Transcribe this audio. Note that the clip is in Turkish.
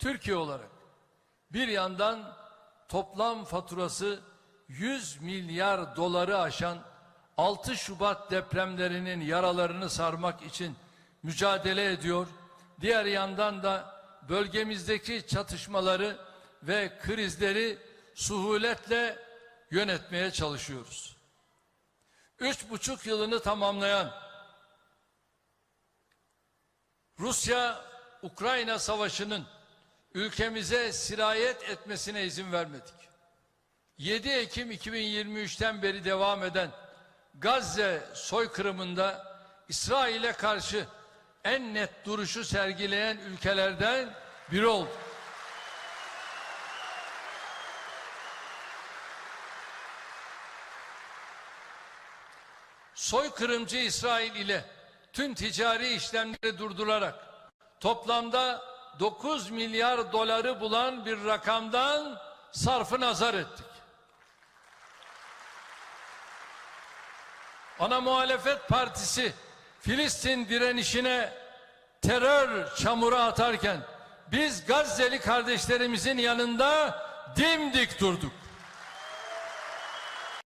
Türkiye olarak bir yandan toplam faturası 100 milyar doları aşan 6 Şubat depremlerinin yaralarını sarmak için mücadele ediyor. Diğer yandan da bölgemizdeki çatışmaları ve krizleri suhuletle yönetmeye çalışıyoruz. Üç buçuk yılını tamamlayan Rusya-Ukrayna savaşının ülkemize sirayet etmesine izin vermedik. 7 Ekim 2023'ten beri devam eden Gazze soykırımında İsrail'e karşı en net duruşu sergileyen ülkelerden biri oldu. soykırımcı İsrail ile tüm ticari işlemleri durdurarak toplamda 9 milyar doları bulan bir rakamdan sarfı nazar ettik. Ana muhalefet partisi Filistin direnişine terör çamuru atarken biz Gazze'li kardeşlerimizin yanında dimdik durduk.